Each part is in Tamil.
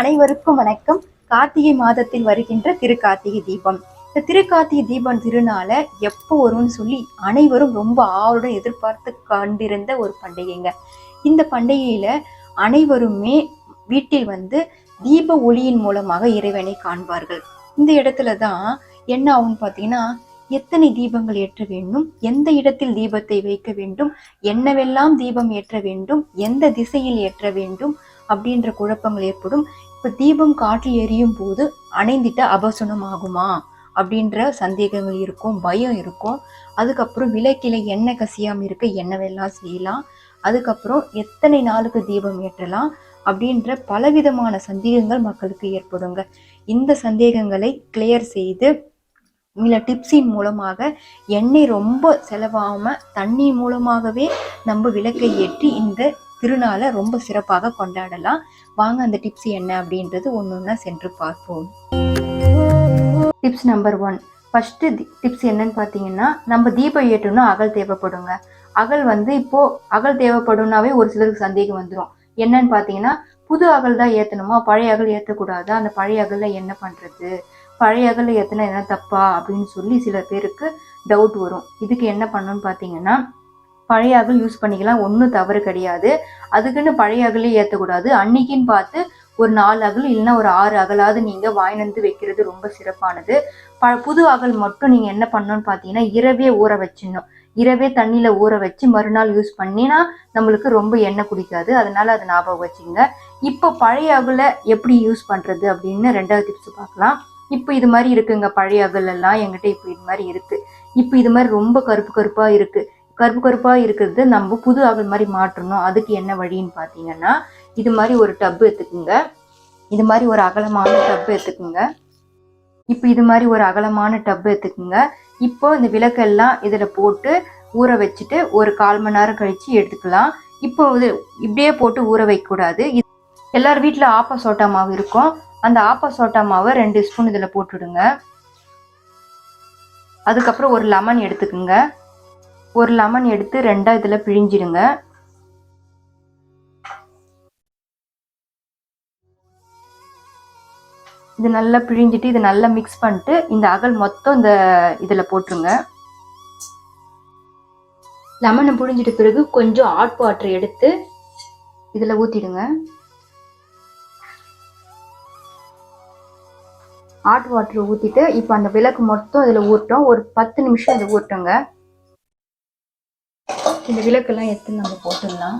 அனைவருக்கும் வணக்கம். கார்த்திகை மாதத்தில் வருகின்ற திருக்கார்த்திகை தீபம். இந்த திருக்கார்த்திகை தீபம் திருநாளை எப்போ வரும்னு சொல்லி அனைவரும் ரொம்ப ஆவலுடன் எதிர்பார்த்து கண்டிருந்த ஒரு பண்டிகைங்க. இந்த பண்டிகையில அனைவருமே வீட்டில் வந்து தீப ஒளியின் மூலமாக இறைவனை காண்பார்கள். இந்த இடத்துல தான் என்ன ஆகும்னு பார்த்தீங்கன்னா எத்தனை தீபங்கள் ஏற்ற வேண்டும் எந்த இடத்தில் தீபத்தை வைக்க வேண்டும் என்னவெல்லாம் தீபம் ஏற்ற வேண்டும் எந்த திசையில் ஏற்ற வேண்டும் அப்படின்ற குழப்பங்கள் ஏற்படும். இப்போ தீபம் காற்றில் எரியும் போது அணைந்திட்ட அபசுனம் ஆகுமா அப்படின்ற சந்தேகங்கள் இருக்கும் பயம் இருக்கும். அதுக்கப்புறம் விளக்கில எண்ணெய் கசியாமல் இருக்க என்னவெல்லாம் செய்யலாம்? அதுக்கப்புறம் எத்தனை நாளுக்கு தீபம் ஏற்றலாம்? அப்படின்ற பலவிதமான சந்தேகங்கள் மக்களுக்கு ஏற்படுங்க. இந்த சந்தேகங்களை கிளியர் செய்து இல்லை டிப்ஸின் மூலமாக எண்ணெய் ரொம்ப செலவாகாமல் தண்ணி மூலமாகவே நம்ம விளக்கை ஏற்றி இந்த திருநாளை ரொம்ப சிறப்பாக கொண்டாடலாம். வாங்க அந்த டிப்ஸ் என்ன அப்படின்றது ஒன்று ஒன்றா சென்று பார்ப்போம். Tips number one first tips என்னன்னு பார்த்தீங்கன்னா நம்ம தீபம் ஏற்றணும்னா அகல் தேவைப்படுங்க. அகல் வந்து இப்போ அகல் தேவைப்படும்னாவே ஒரு சிலருக்கு சந்தேகம் வந்துடும் என்னன்னு பார்த்தீங்கன்னா புது அகல் தான் ஏற்றணுமா பழைய அகல் ஏற்றக்கூடாதா அந்த பழைய அகலில் என்ன பண்ணுறது பழைய அகலில் ஏற்றினா என்ன தப்பா? அப்படின்னு சொல்லி சில பேருக்கு டவுட் வரும். இதுக்கு என்ன பண்ணணும்னு பார்த்தீங்கன்னா பழைய அகல் யூஸ் பண்ணிக்கலாம். ஒன்றும் தவறு கிடையாது. அதுக்குன்னு பழைய அகலே ஏற்றக்கூடாது அன்னைக்குன்னு பார்த்து ஒரு நாலு அகல் இல்லைன்னா ஒரு ஆறு அகலாவது நீங்கள் வாங்கினந்து வைக்கிறது ரொம்ப சிறப்பானது. ப புது அகல் மட்டும் நீங்கள் என்ன பண்ணணும்னு பார்த்தீங்கன்னா இரவே ஊற வச்சிடணும். இரவே தண்ணியில் ஊற வச்சு மறுநாள் யூஸ் பண்ணினா நம்மளுக்கு ரொம்ப எண்ணெய் குடிக்காது. அதனால அதை ஞாபகம் வச்சுங்க இப்போ பழைய அகலை எப்படி யூஸ் பண்ணுறது அப்படின்னு ரெண்டாவது டிப்ஸ் பார்க்கலாம். இப்போ இது மாதிரி இருக்குங்க. பழைய அகல் எல்லாம் எங்கிட்ட இப்போ இது மாதிரி இருக்குது இப்போ இது மாதிரி ரொம்ப கருப்பு கருப்பாக இருக்குது கருப்பு கருப்பாக இருக்கிறது நம்ம புது அகல் மாதிரி மாற்றணும். அதுக்கு என்ன வழின்னு பார்த்தீங்கன்னா இது மாதிரி ஒரு டப்பு எடுத்துக்குங்க. இது மாதிரி ஒரு அகலமான டப்பு எடுத்துக்குங்க. இப்போ இது மாதிரி ஒரு அகலமான டப்பு எடுத்துக்குங்க. இப்போ இந்த விளக்கெல்லாம் இதில் போட்டு ஊற வச்சுட்டு ஒரு கால் மணி நேரம் கழித்து எடுத்துக்கலாம். இப்போ இது இப்படியே போட்டு ஊற வைக்கக்கூடாது இது எல்லார் வீட்டில் ஆப்ப சோட்டா மாவு இருக்கும் அந்த ஆப்ப சோட்டா மாவை ரெண்டு ஸ்பூன் இதில் போட்டுடுங்க. அதுக்கப்புறம் ஒரு லெமன் எடுத்துக்குங்க. ஒரு லெமன் எடுத்து ரெண்டாக இதில் பிழிஞ்சிடுங்க. இது நல்லா பிழிஞ்சிட்டு இது நல்லா மிக்ஸ் பண்ணிட்டு இந்த அகல் மொத்தம் இந்த இதில் போட்டுருங்க. லெமனை புழிஞ்சிட்ட பிறகு கொஞ்சம் ஹாட் வாட்டர் எடுத்து இதில் ஊற்றிடுங்க ஹாட் வாட்டர் ஊற்றிட்டு இப்போ அந்த விளக்கு மொத்தம் இதில் ஊட்டோம். ஒரு பத்து நிமிஷம் இதை ஊட்டுங்க இந்த விளக்கெல்லாம் எடுத்து நம்ம போட்டுடலாம்.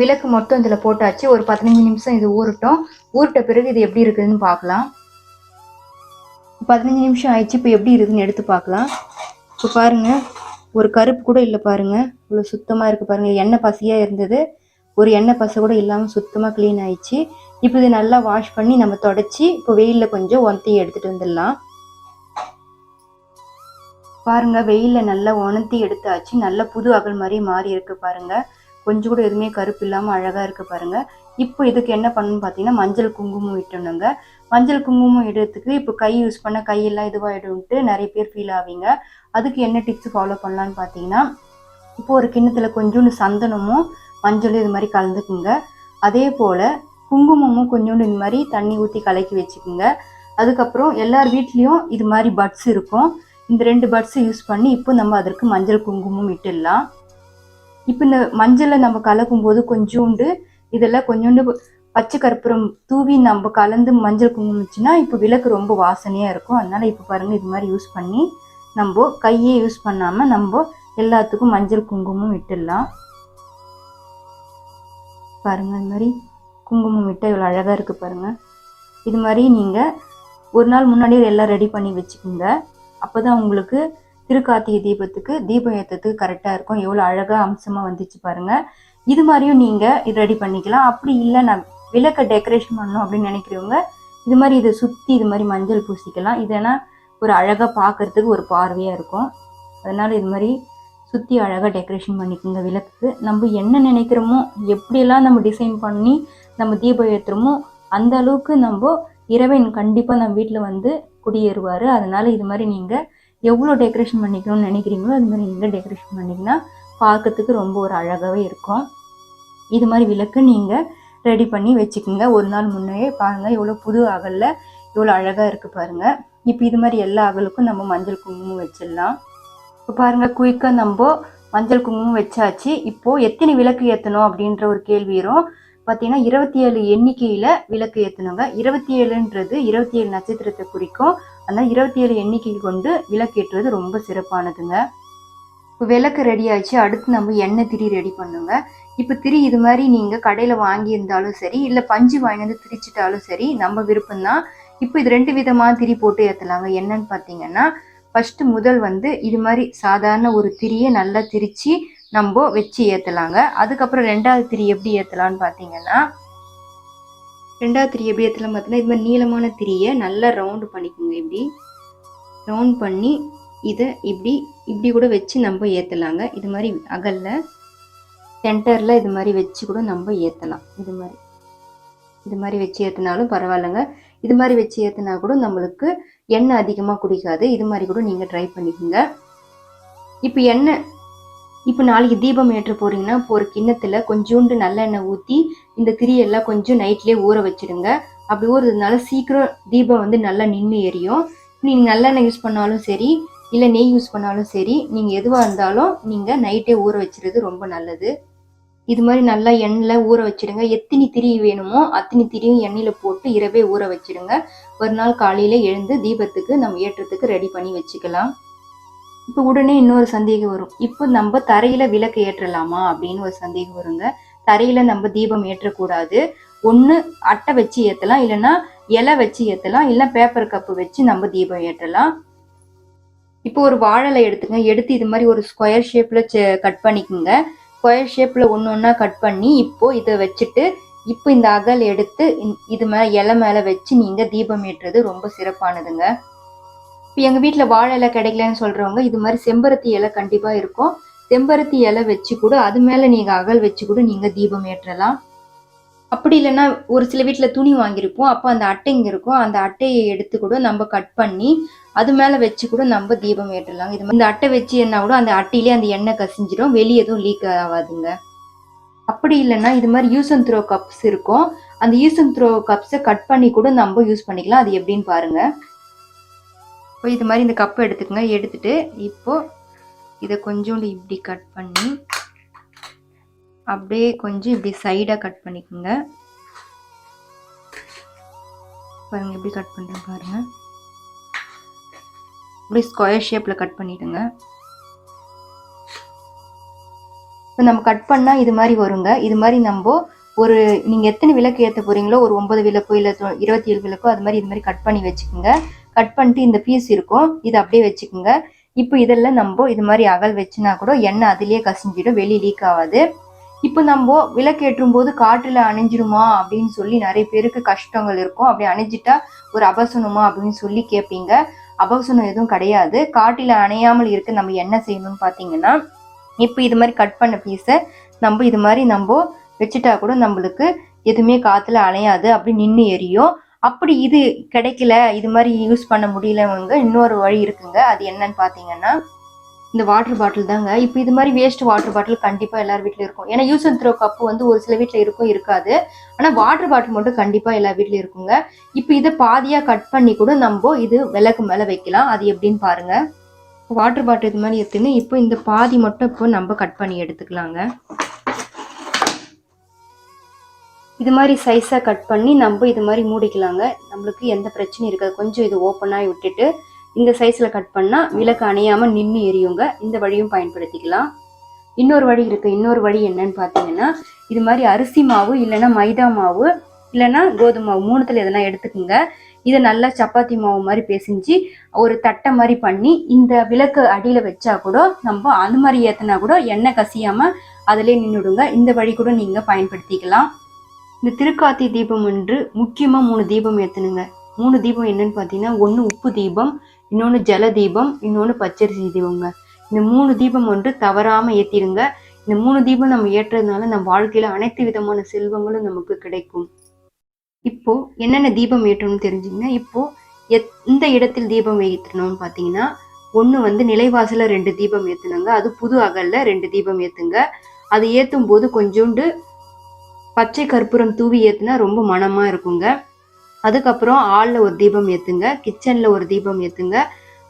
விளக்கு மொத்தம் இதில் போட்டாச்சு. ஒரு பதினஞ்சு நிமிஷம் இது ஊறட்டும். ஊறிட்ட பிறகு இது எப்படி இருக்குதுன்னு பார்க்கலாம். பதினஞ்சு நிமிஷம் ஆயிடுச்சு. இப்போ எப்படி இருக்குதுன்னு எடுத்து பார்க்கலாம். இப்போ பாருங்க ஒரு கருப்பு கூட இல்லை பாருங்க. இவ்வளோ சுத்தமாக இருக்குது பாருங்கள் எண்ணெய் பசியாக இருந்தது. ஒரு எண்ணெய் பசை கூட இல்லாமல் சுத்தமாக க்ளீன் ஆயிடுச்சு. இப்போ இது நல்லா வாஷ் பண்ணி நம்ம தொடச்சி இப்போ வெயிலில் கொஞ்சம் ஒந்தி எடுத்துட்டு வந்துடலாம். பாருங்க வெயிலில் நல்லா உணர்த்தி எடுத்தாச்சு. நல்ல புது அகல் மாதிரி மாறி இருக்கு பாருங்க. கொஞ்சம் கூட எதுவுமே கருப்பு இல்லாமல் அழகாக இருக்கு பாருங்க. இப்போ இதுக்கு என்ன பண்ணணும்னு பார்த்தீங்கன்னா மஞ்சள் குங்குமம் விட்டணுங்க மஞ்சள் குங்குமம் இடத்துக்கு இப்போ கை யூஸ் பண்ண கையெல்லாம் இதுவாகிடும்ட்டு நிறைய பேர் ஃபீல் ஆவீங்க. அதுக்கு என்ன டிப்ஸ் ஃபாலோ பண்ணலான்னு பார்த்தீங்கன்னா இப்போ ஒரு கிண்ணத்தில் கொஞ்சோண்டு சந்தனமும் மஞ்சளும் இது மாதிரி கலந்துக்குங்க. அதே போல் குங்குமமும் கொஞ்சோண்டு இந்த மாதிரி தண்ணி ஊற்றி கலக்கி வச்சுக்குங்க. அதுக்கப்புறம் எல்லார் வீட்லேயும் இது மாதிரி பட்ஸ் இருக்கும். இந்த ரெண்டு பட்ஸ் யூஸ் பண்ணி இப்போ நம்ம அதற்கு மஞ்சள் குங்குமம் இட்டுடலாம். இப்போ இந்த மஞ்சளை நம்ம கலக்கும் போது கொஞ்சோண்டு இதெல்லாம் கொஞ்சோண்டு பச்சை கற்பூரம் தூவி நம்ம கலந்து மஞ்சள் குங்குமிச்சுன்னா இப்போ விளக்கு ரொம்ப வாசனையாக இருக்கும். அதனால் இப்போ பாருங்கள் இது மாதிரி யூஸ் பண்ணி நம்ம கையே யூஸ் பண்ணாமல் நம்ம எல்லாத்துக்கும் மஞ்சள் குங்குமம் விட்டுடலாம் பாருங்கள் இது மாதிரி குங்குமம் விட்டால் இவ்வளோ அழகாக இருக்குது பாருங்கள் இது மாதிரி நீங்கள் ஒரு நாள் முன்னாடியே எல்லாம் ரெடி பண்ணி வச்சுக்கோங்க. அப்போ தான் உங்களுக்கு திருக்கார்த்திகை தீபத்துக்கு தீபம் ஏற்றத்துக்கு கரெக்டாக இருக்கும். எவ்வளோ அழகாக அம்சமாக வந்துச்சு பாருங்கள் இது மாதிரியும் நீங்கள் இது ரெடி பண்ணிக்கலாம். அப்படி இல்லை நான் விளக்கை டெக்கரேஷன் பண்ணணும் அப்படின்னு நினைக்கிறவங்க இது மாதிரி இதை சுற்றி இது மாதிரி மஞ்சள் பூசிக்கலாம். இதெல்லாம் ஒரு அழகாக பார்க்கறதுக்கு ஒரு பார்வையாக இருக்கும். அதனால் இது மாதிரி சுற்றி அழகாக டெக்கரேஷன் பண்ணிக்கோங்க விளக்குக்கு. நம்ம என்ன நினைக்கிறோமோ எப்படியெல்லாம் நம்ம டிசைன் பண்ணி நம்ம தீபம் ஏற்றுறோமோ அந்த அளவுக்கு நம்ம இறைவன் கண்டிப்பாக நம்ம வீட்டில் வந்து குடியேறுவார். அதனால் இது மாதிரி நீங்கள் எவ்வளோ டெக்கரேஷன் பண்ணிக்கணும்னு நினைக்கிறீங்களோ அது மாதிரி நீங்கள் டெக்கரேஷன் பண்ணிங்கன்னா பார்க்கறதுக்கு ரொம்ப ஒரு அழகாகவே இருக்கும். இது மாதிரி விளக்கு நீங்கள் ரெடி பண்ணி வச்சுக்கோங்க. ஒரு நாள் முன்னே பாருங்கள் எவ்வளோ புது அகலில் எவ்வளோ அழகாக இருக்குது பாருங்கள் இப்போ இது மாதிரி எல்லா அகலுக்கும் நம்ம மஞ்சள் குங்குமம் வச்சிடலாம். இப்போ பாருங்கள் குயிக்காக நம்ம மஞ்சள் குங்குமம் வச்சாச்சு. இப்போது எத்தனை விளக்கு ஏற்றணும் அப்படின்ற ஒரு கேள்வி வரும். பார்த்தீங்கன்னா இருபத்தி ஏழு எண்ணிக்கையில் விளக்கு ஏற்றணுங்க இருபத்தி ஏழுன்றது இருபத்தி ஏழு நட்சத்திரத்தை குறிக்கும். அதனால் இருபத்தி ஏழு எண்ணிக்கை கொண்டு விளக்கு ஏற்றுறது ரொம்ப சிறப்பானதுங்க. இப்போ விளக்கு ரெடி ஆயிடுச்சு. அடுத்து நம்ம எண்ணெய் திரி ரெடி பண்ணுங்க. இப்போ திரி இது மாதிரி நீங்கள் கடையில் வாங்கியிருந்தாலும் சரி இல்லை பஞ்சு வாங்கி வந்து திரிச்சிட்டாலும் சரி நம்ம விருப்பம்தான். இப்போ இது ரெண்டு விதமாக திரி போட்டு ஏற்றலாங்க என்னன்னு பார்த்தீங்கன்னா ஃபஸ்ட்டு முதல் வந்து இது மாதிரி சாதாரண ஒரு திரியை நல்லா திரிச்சு நம்ம வச்சு ஏற்றலாங்க அதுக்கப்புறம் ரெண்டாவது திரி எப்படி ஏற்றலான்னு பார்த்தீங்கன்னா ரெண்டாவது திரி எப்படி ஏற்றலாம் பார்த்தீங்கன்னா இது மாதிரி நீளமான திரியை நல்லா ரவுண்டு பண்ணிக்கோங்க இப்படி. ரவுண்ட் பண்ணி இதை இப்படி இப்படி கூட வச்சு நம்ம ஏற்றலாங்க இது மாதிரி அகலில் சென்டரில் இது மாதிரி வச்சு கூட நம்ம ஏற்றலாம் இது மாதிரி. இது மாதிரி வச்சு ஏற்றினாலும் பரவாயில்லைங்க. இது மாதிரி வச்சு ஏற்றினா கூட நம்மளுக்கு எண்ணெய் அதிகமாக குடிக்காது. இது மாதிரி கூட நீங்கள் ட்ரை பண்ணிக்கோங்க. இப்போ எண்ணெய் இப்போ நாளைக்கு தீபம் ஏற்ற போகிறீங்கன்னா இப்போ ஒரு கிண்ணத்தில் கொஞ்சோண்டு நல்லெண்ணெய் ஊற்றி இந்த திரியெல்லாம் கொஞ்சம் நைட்லேயே ஊற வச்சிடுங்க. அப்படி ஊறுறதுனால சீக்கிரம் தீபம் வந்து நல்லா நின்று எரியும். நீங்கள் நல்லெண்ணெய் யூஸ் பண்ணாலும் சரி இல்லை நெய் யூஸ் பண்ணாலும் சரி நீங்கள் எதுவாக இருந்தாலும் நீங்கள் நைட்டே ஊற வச்சிருது ரொம்ப நல்லது. இது மாதிரி நல்லா எண்ணெயில் ஊற வச்சிடுங்க. எத்தனை திரி வேணுமோ அத்தனை திரியும் எண்ணெயில் போட்டு இரவே ஊற வச்சிடுங்க. ஒரு நாள் காலையில் எழுந்து தீபத்துக்கு நம்ம ஏற்றத்துக்கு ரெடி பண்ணி வச்சுக்கலாம். இப்போ உடனே இன்னொரு சந்தேகம் வரும். இப்போ நம்ம தரையில் விளக்கு ஏற்றலாமா அப்படின்னு ஒரு சந்தேகம் வருங்க. தரையில் நம்ம தீபம் ஏற்றக்கூடாது. ஒன்று அட்டை வச்சு ஏற்றலாம் இல்லைன்னா இலை வச்சு ஏற்றலாம் இல்லை பேப்பர் கப்பு வச்சு நம்ம தீபம் ஏற்றலாம். இப்போ ஒரு வாழலை எடுத்துங்க. எடுத்து இது மாதிரி ஒரு ஸ்கொயர் ஷேப்பில் கட் பண்ணிக்கோங்க. ஸ்கொயர் ஷேப்பில் ஒன்று ஒன்றா கட் பண்ணி இப்போது இதை வச்சுட்டு இப்போ இந்த அகல் எடுத்து இது மேலே இலை மேலே வச்சு நீங்கள் தீபம் ஏற்றுறது ரொம்ப சிறப்பானதுங்க. இப்போ எங்கள் வீட்டில் வாழை இலை கிடைக்கலன்னு சொல்கிறவங்க இது மாதிரி செம்பருத்தி இலை கண்டிப்பாக இருக்கும். செம்பருத்தி இலை வச்சு கூட அது மேலே நீங்கள் அகல் வச்சு கூட நீங்கள் தீபம் ஏற்றலாம். அப்படி இல்லைன்னா ஒரு சில வீட்டில் துணி வாங்கியிருப்போம். அப்போ அந்த அட்டைங்க இருக்கும். அந்த அட்டையை எடுத்து கூட நம்ம கட் பண்ணி அது மேலே வச்சு கூட நம்ம தீபம் ஏற்றலாம் இது இந்த அட்டை வச்சு என்ன கூட அந்த அட்டையிலே அந்த எண்ணெய் கசிஞ்சிடும் வெளியே எதுவும் லீக் ஆகாதுங்க. அப்படி இல்லைன்னா இது மாதிரி யூஸ் அண்ட் த்ரோ கப்ஸ் இருக்கும். அந்த யூஸ் அண்ட் த்ரோ கப்ஸை கட் பண்ணி கூட நம்ம யூஸ் பண்ணிக்கலாம். அது எப்படின்னு பாருங்கள் இப்போ இது மாதிரி இந்த கப்பை எடுத்துக்கங்க. எடுத்துட்டு இப்போது இதை கொஞ்சோண்டு இப்படி கட் பண்ணி அப்படியே கொஞ்சம் இப்படி சைடாக கட் பண்ணிக்கோங்க. பாருங்கள் எப்படி கட் பண்ணுறேன் பாருங்கள் இப்படி ஸ்கொயர் ஷேப்பில் கட் பண்ணிவிடுங்க இப்போ நம்ம கட் பண்ணால் இது மாதிரி வருங்க. இது மாதிரி நம்ம ஒரு நீங்கள் எத்தனை விளக்கு ஏற்ற போகிறீங்களோ ஒரு ஒன்பது விளக்கோ இல்லை இருபத்தி ஏழு விளக்கோ அது மாதிரி இது மாதிரி கட் பண்ணி வச்சுக்கோங்க. கட் பண்ணிட்டு இந்த பீஸ் இருக்கும். இது அப்படியே வச்சுக்கோங்க. இப்போ இதெல்லாம் நம்ம இது மாதிரி அகல் வச்சுனா கூட எண்ணெய் அதுலேயே கசிஞ்சிடும் வெளியே லீக் ஆகாது. இப்போ நம்ம விளக்கேற்றும் போது காற்றுல அணிஞ்சிருமா அப்படின்னு சொல்லி நிறைய பேருக்கு கஷ்டங்கள் இருக்கும். அப்படி அணிஞ்சிட்டா ஒரு அபசனமா அப்படின்னு சொல்லி கேட்பீங்க. அபசனம் எதுவும் கிடையாது. காட்டில் அணையாமல் இருக்க நம்ம என்ன செய்யணும்னு பார்த்தீங்கன்னா இப்போ இது மாதிரி கட் பண்ண பீஸை நம்ம இது மாதிரி நம்ம வச்சுட்டா கூட நம்மளுக்கு எதுவுமே காற்றுல அணையாது. அப்படி நின்று எரியும். அப்படி இது கிடைக்கல இது மாதிரி யூஸ் பண்ண முடியலவங்க இன்னொரு வழி இருக்குங்க. அது என்னன்னு பார்த்தீங்கன்னா இந்த வாட்டர் பாட்டில் தாங்க. இப்போ இது மாதிரி வேஸ்ட் வாட்டர் பாட்டில் கண்டிப்பாக எல்லார் வீட்லையும் இருக்கும். ஏன்னா யூஸ் அண்ட் த்ரோ கப்பு வந்து ஒரு சில வீட்டில் இருக்கும் இருக்காது. ஆனால் வாட்டர் பாட்டில் மட்டும் கண்டிப்பாக எல்லா வீட்லையும் இருக்குங்க. இப்போ இதை பாதியாக கட் பண்ணி கூட நம்ம இது விளக்கு மேலே வைக்கலாம். அது எப்படின்னு பாருங்க. வாட்டர் பாட்டில் இது மாதிரி எடுத்துன்னு இப்போ இந்த பாதி மட்டும் இப்போ நம்ம கட் பண்ணி எடுத்துக்கலாங்க. இது மாதிரி சைஸாக கட் பண்ணி நம்ம இது மாதிரி மூடிக்கலாங்க. நம்மளுக்கு எந்த பிரச்சனையும் இருக்காது. கொஞ்சம் இது ஓப்பனாகி விட்டுட்டு இந்த சைஸில் கட் பண்ணால் விளக்கு அணையாமல் நின்று எரியுங்க. இந்த வழியும் பயன்படுத்திக்கலாம். இன்னொரு வழி இருக்குது இன்னொரு வழி என்னன்னு பார்த்தீங்கன்னா இது மாதிரி அரிசி மாவு இல்லைன்னா மைதா மாவு இல்லைன்னா கோதுமை மாவு மூணுத்தில் எதனா எடுத்துக்கோங்க. இதை நல்லா சப்பாத்தி மாவு மாதிரி பிசைஞ்சு ஒரு தட்டை மாதிரி பண்ணி இந்த விளக்கு அடியில் வச்சா கூட நம்ம அது மாதிரி ஏற்றினா கூட எண்ணெய் கசியாமல் அதிலே நின்றுடுங்க இந்த வழி கூட நீங்கள் பயன்படுத்திக்கலாம். இந்த திருக்காத்தி தீபம் என்று முக்கியமாக மூணு தீபம் ஏற்றணுங்க மூணு தீபம் என்னன்னு பார்த்தீங்கன்னா ஒன்று உப்பு தீபம் இன்னொன்று ஜல தீபம் இன்னொன்று பச்சரிசி தீபங்க. இந்த மூணு தீபம் ஒன்று தவறாமல் ஏற்றிடுங்க இந்த மூணு தீபம் நம்ம ஏற்றுறதுனால நம்ம வாழ்க்கையில் அனைத்து விதமான செல்வங்களும் நமக்கு கிடைக்கும். இப்போ என்னென்ன தீபம் ஏற்றணும்னு தெரிஞ்சுங்கன்னா இப்போ எத் இந்த இடத்தில் தீபம் ஏற்றணும்னு பார்த்தீங்கன்னா ஒன்று வந்து நிலைவாசலில் ரெண்டு தீபம் ஏற்றுனாங்க அது புது அகலில் ரெண்டு தீபம் ஏற்றுங்க அது ஏற்றும் போது கொஞ்சோண்டு பச்சை கற்பூரம் தூவி ஏற்றுனா ரொம்ப மனமாக இருக்குங்க. அதுக்கப்புறம் ஆளில் ஒரு தீபம் ஏற்றுங்க கிச்சனில் ஒரு தீபம் ஏற்றுங்க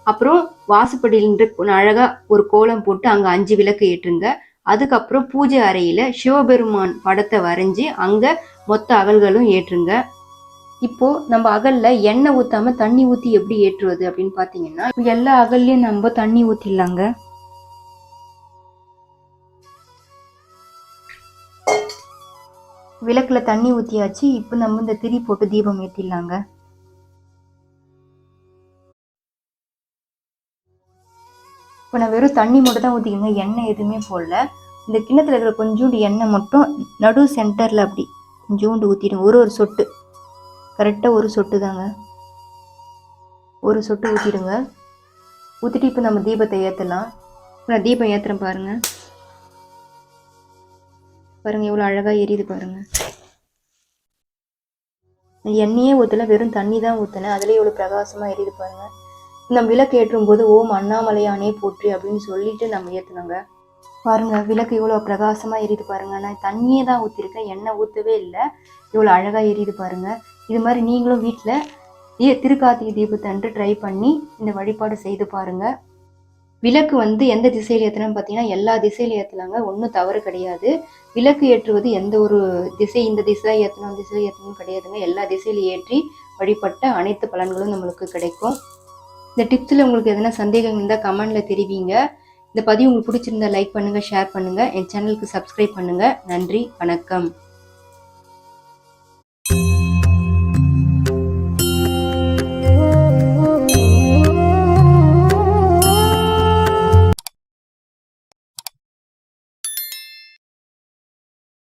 அப்புறம் வாசப்படியில் அழகாக ஒரு கோலம் போட்டு அங்கே அஞ்சு விளக்கு ஏற்றுங்க. அதுக்கப்புறம் பூஜை அறையில் சிவபெருமான் படத்தை வரைஞ்சி அங்கே மொத்த அகல்களும் ஏற்றுங்க. இப்போ நம்ம அகல்ல எண்ணெய் ஊத்தாம தண்ணி ஊத்தி எப்படி ஏற்றுவது அப்படின்னு பாத்தீங்கன்னா எல்லா அகல்லையும் நம்ம தண்ணி ஊத்திடலாங்க. விளக்கில் தண்ணி ஊற்றியாச்சு இப்போ நம்ம இந்த திரி போட்டு தீபம் ஏற்றிடலாங்க இப்போ நான் வெறும் தண்ணி மட்டும் தான் ஊற்றிக்கங்க எண்ணெய் எதுவுமே போடல. இந்த கிண்ணத்தில் இருக்கிற கொஞ்சோண்டு எண்ணெய் மட்டும் நடு சென்டரில் அப்படி கொஞ்சோண்டு ஊற்றிடுங்க ஒரு ஒரு சொட்டு. கரெக்டாக ஒரு சொட்டு தாங்க. ஒரு சொட்டு ஊற்றிடுங்க ஊற்றிட்டு இப்போ நம்ம தீபத்தை ஏற்றலாம் இப்போ நான் தீபம் ஏற்றுறேன் பாருங்கள் பாருங்கள் எவ்வளோ அழகாக எரியுது பாருங்கள் எண்ணெயே ஊற்றலை வெறும் தண்ணி தான் ஊற்றினேன் அதிலே எவ்வளோ பிரகாசமாக எரியுது பாருங்கள் நம்ம விளக்கு ஏற்றும் போது ஓம் அண்ணாமலையானே போற்றி அப்படின்னு சொல்லிட்டு நம்ம ஏற்றுனாங்க பாருங்க விளக்கு இவ்வளோ பிரகாசமாக எரியுது பாருங்க. நான் தண்ணியே தான் ஊற்றிருக்கேன் எண்ணெய் ஊற்றவே இல்லை. இவ்வளோ அழகாக எரியுது பாருங்க. இது மாதிரி நீங்களும் வீட்டில் திருக்கார்த்திகை தீபத்தன்று ட்ரை பண்ணி இந்த வழிபாடு செய்து பாருங்கள் விளக்கு வந்து எந்த திசையில் ஏற்றணும்னு பார்த்தீங்கன்னா எல்லா திசையில் ஏற்றலாங்க ஒன்றும் தவறு கிடையாது. விளக்கு ஏற்றுவது எந்த ஒரு திசை இந்த திசை ஏற்றணும் திசை ஏற்றணும் கிடையாதுங்க. எல்லா திசையில் ஏற்றி வழிபட்ட அனைத்து பலன்களும் நம்மளுக்கு கிடைக்கும். இந்த டிப்ஸில் உங்களுக்கு எதனா சந்தேகம் இருந்தால் கமெண்டில் தெரிவிங்க. இந்த பதிவு உங்களுக்கு பிடிச்சிருந்தா லைக் பண்ணுங்கள் ஷேர் பண்ணுங்கள் என் சேனலுக்கு சப்ஸ்கிரைப் பண்ணுங்கள் நன்றி வணக்கம்.